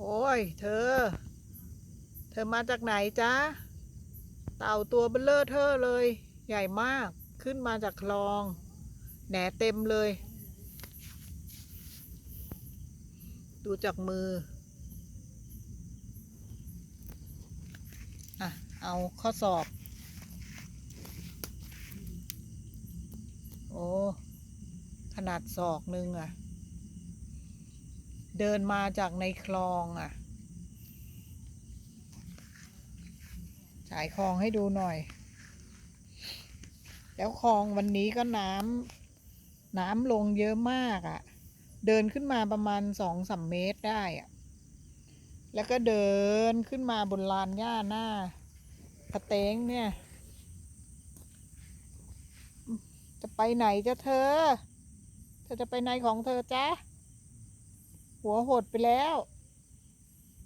โอ้ย เธอ เธอมาจากไหนจ๊ะ เต่าตัวเบลเลอร์เธอเลย ใหญ่มาก ขึ้นมาจากคลอง แหนเต็มเลย ดูจากมือ อะ เอาข้อสอบ โอ้ ขนาดศอกหนึ่งอะ เดินมาจากในคลองอะฉายคลองให้ดูหน่อย แล้วคลองวันนี้ก็น้ำน้ำลงเยอะมากอะ เดินขึ้นมาประมาณสองสามเมตรได้อะ แล้วก็เดินขึ้นมาบนลานหญ้าหน้ากระเต้งเนี่ย จะไปไหนจะเธอ เธอจะไปไหนของเธอจ๊ะ หัวหดไปแล้ว